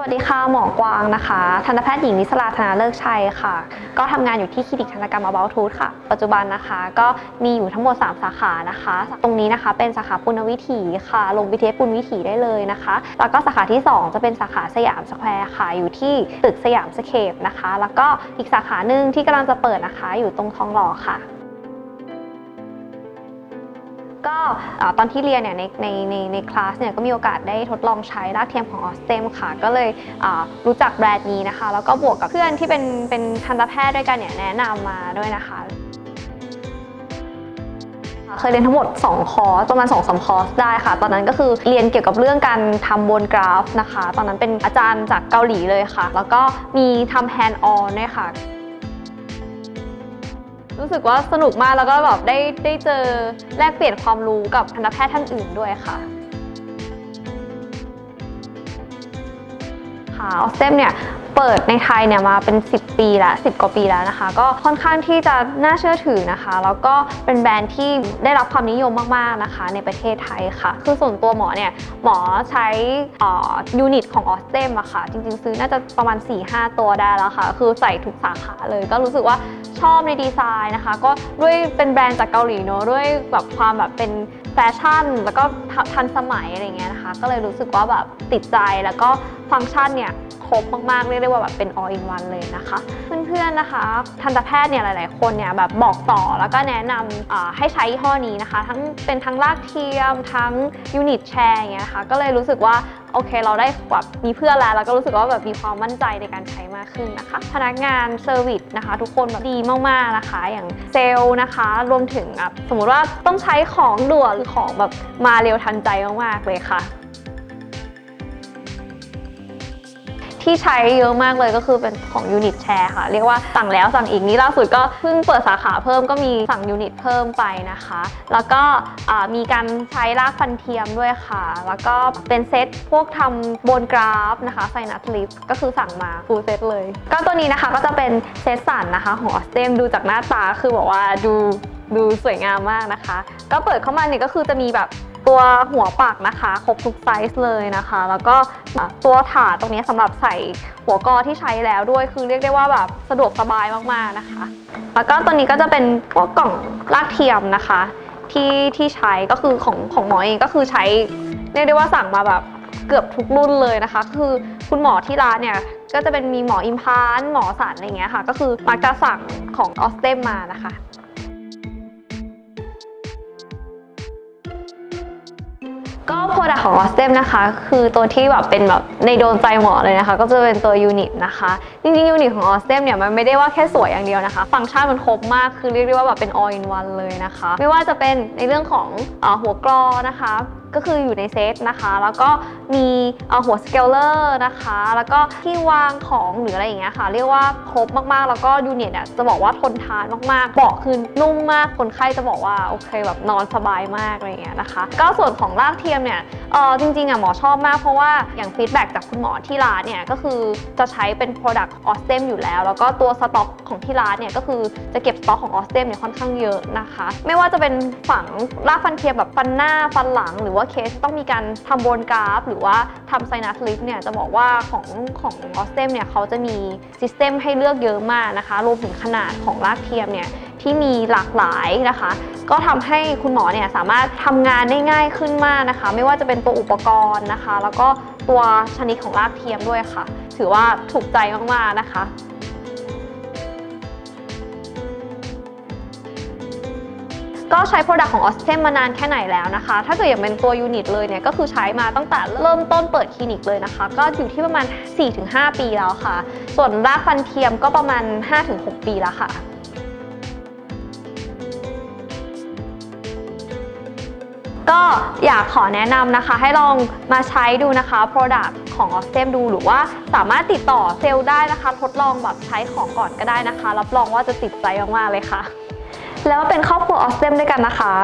สวัสดีค่ะ หมอกวางนะคะทันตแพทย์หญิงนิสราธนาเลิกชัยค่ะ ก็ทำงานอยู่ที่คลินิกทันตกรรม About Tooth ค่ะ ปัจจุบันนะคะก็มีอยู่ทั้งหมด 3 สาขานะคะ ตรงนี้นะคะเป็นสาขาปุณณวิถีค่ะ ลง BTS ปุณณวิถีได้เลยนะคะ แล้วก็สาขาที่ 2 จะเป็นสาขาสยามสแควร์ค่ะ อยู่ที่ตึกสยามสเคปนะคะ แล้วก็อีกสาขาหนึ่งที่กำลังจะเปิดนะคะ อยู่ตรงทองหล่อค่ะ ก็ตอนที่เรียนเนี่ยในในในในคลาสเนี่ยก็มีโอกาสได้ทดลองใช้รากเทียมของออสเตมค่ะ ก็เลยรู้จักแบรนด์นี้นะคะ แล้วก็บวกกับเพื่อนที่เป็นเป็นทันตแพทย์ด้วยกันเนี่ยแนะนำมาด้วยนะคะเคยเรียนทั้งหมด 2 คอร์สประมาณ2อสคอร์สได้ค่ะ ตอนนั้นก็คือเรียนเกี่ยวกับเรื่องการทำบนกราฟนะคะ ตอนนั้นเป็นอาจารย์จากเกาหลีเลยค่ะ แล้วก็มีทำแฮนด์ออนด้วยค่ะ รู้สึกว่าสนุกมากแล้วก็แบบได้ได้เจอแลกเปลี่ยนความรู้กับทันตแพทย์ท่านอื่นด้วยค่ะค่ะออสเซมเนี่ย เปิดในไทยเนี่ยมาเป็น 10 ปีแล้ว10 กว่าปีแล้วนะคะ ก็ค่อนข้างที่จะน่าเชื่อถือนะคะ แล้วก็เป็นแบรนด์ที่ได้รับความนิยมมากๆนะคะ ในประเทศไทยค่ะ คือส่วนตัวหมอเนี่ยหมอใช้ยูนิตของออสเซมอะค่ะ จริงๆ ซื้อน่าจะประมาณ 4-5 ตัวได้แล้วค่ะ คือใส่ทุกสาขาเลย ก็รู้สึกว่าชอบในดีไซน์นะคะ ก็ด้วยเป็นแบรนด์จากเกาหลีเนอะด้วยแบบความแบบเป็นแฟชั่น แล้วก็ทันสมัยอะไรเงี้ยนะคะ ก็เลยรู้สึกว่าแบบติดใจแล้วก็ ฟังก์ชันเนี่ยครบมากๆ เรียกได้ว่าแบบเป็น all in one เลยนะคะ เพื่อนๆนะคะ ทันตแพทย์เนี่ยหลายๆ คนเนี่ยแบบบอกต่อแล้วก็แนะนำให้ใช้ยี่ห้อนี้นะคะ ทั้งเป็นทั้งรากเทียม ทั้งยูนิตแชร์อย่างเงี้ยนะคะ ก็เลยรู้สึกว่าโอเคเราได้แบบมีเพื่อนแล้วแล้วก็รู้สึกว่าแบบมีความมั่นใจในการใช้มากขึ้นนะคะ พนักงานเซอร์วิสนะคะ ทุกคนแบบดีมากๆนะคะ อย่างเซลล์นะคะ รวมถึงแบบสมมุติว่าต้องใช้ของด่วนหรือของแบบมาเร็วทันใจมากๆเลยค่ะ ที่ใช้เยอะมากเลยก็คือเป็นของยูนิตแชร์ค่ะ เรียกว่าสั่งแล้วสั่งอีกนี้ล่าสุดก็เพิ่งเปิดสาขาเพิ่มก็มีสั่งยูนิตเพิ่มไปนะคะ แล้วก็มีการใช้รากฟันเทียมด้วยค่ะ แล้วก็เป็นเซตพวกทำบนกราฟนะคะไซนัสลิฟก็คือสั่งมาฟูลเซตเลย ก็ตัวนี้นะคะก็จะเป็นเซตสันนะคะของออสเตมดูจากหน้าตาคือบอกว่าดูดูสวยงามมากนะคะ ก็เปิดเข้ามาเนี่ยก็คือจะมีแบบ ตัวหัวปักนะคะ ครบทุกไซส์เลยนะคะ แล้วก็ตัวถาดตรงนี้สำหรับใส่หัวกอที่ใช้แล้วด้วยคือเรียกได้ว่าแบบสะดวกสบายมากๆนะคะ แล้วก็ตัวนี้ก็จะเป็นพวกกล่องลากเทียมนะคะที่ที่ใช้ก็คือของของหมอเองก็คือใช้เรียกได้ว่าสั่งมาแบบเกือบทุกรุ่นเลยนะคะ คือคุณหมอที่ร้านเนี่ยก็จะเป็นมีหมออิมพานหมอสันอะไรเงี้ยค่ะ ก็คือมักจะสั่งของออสเตมมานะคะ ก็โปรดักของออสเตมนะคะ คือตัวที่แบบเป็นแบบในโดนใจหมอเลยนะคะ ก็จะเป็นตัวยูนิตนะคะ จริงๆยูนิตของออสเตมเนี่ยมันไม่ได้ว่าแค่สวยอย่างเดียวนะคะ ฟังก์ชันมันครบมากคือเรียกได้ว่าแบบเป็น all in one เลยนะคะ ไม่ว่าจะเป็นในเรื่องของอหัวกรอนะคะ ก็คืออยู่ในเซตนะคะ แล้วก็มีหัวสเกลเลอร์นะคะ แล้วก็ที่วางของหรืออะไรอย่างเงี้ยค่ะ เรียกว่าครบมากๆ แล้วก็ยูเนิตอะจะบอกว่าทนทานมากๆเบาะคือนุ่มมาก คนไข้จะบอกว่าโอเคแบบนอนสบายมากอะไรเงี้ยนะคะ ก็ส่วนของรากเทียมเนี่ยเออจริงๆอะหมอชอบมากเพราะว่าอย่างฟีดแบ็กจากคุณหมอที่ร้านเนี่ยก็คือจะใช้เป็น Product ออสเตมอยู่แล้ว แล้วก็ตัวสต็อกของที่ร้านเนี่ยก็คือจะเก็บสต็อกของออสเตมเนี่ยค่อนข้างเยอะนะคะ ไม่ว่าจะเป็นฝังรากฟันเทียมแบบฟันหน้าฟันหลังหรือว่าเคสต้องมีการทำบนกราฟ หรือว่าทำไซนัสลิฟเนี่ยจะบอกว่าของของออสเตมเนี่ยเขาจะมีซิสเต็มให้เลือกเยอะมากนะคะ รวมถึงขนาดของรากเทียมเนี่ยที่มีหลากหลายนะคะ ก็ทำให้คุณหมอเนี่ยสามารถทำงานได้ง่ายขึ้นมากนะคะ ไม่ว่าจะเป็นตัวอุปกรณ์นะคะ แล้วก็ตัวชนิดของรากเทียมด้วยค่ะ ถือว่าถูกใจมากๆนะคะ ก็ใช้ Product ของ Ostem มานานแค่ไหนแล้วนะคะ ถ้าเกิดอย่างเป็นตัวยูนิตเลยเนี่ยก็คือใช้มาตั้งแต่เริ่มต้นเปิดคลินิกเลยนะคะ ก็อยู่ที่ประมาณ 4-5 ปีแล้วค่ะ ส่วนรากฟันเทียมก็ประมาณ 5-6 ปีแล้วค่ะก็อยากขอแนะนำนะคะ ให้ลองมาใช้ดูนะคะ Product ของ Ostem ดูหรือว่าสามารถติดต่อเซลล์ได้นะคะ ทดลองแบบใช้ของก่อนก็ได้นะคะ รับรองว่าจะติดใจมากๆเลยค่ะ แล้วเป็นครอบครัวออสเตมด้วยกันนะคะ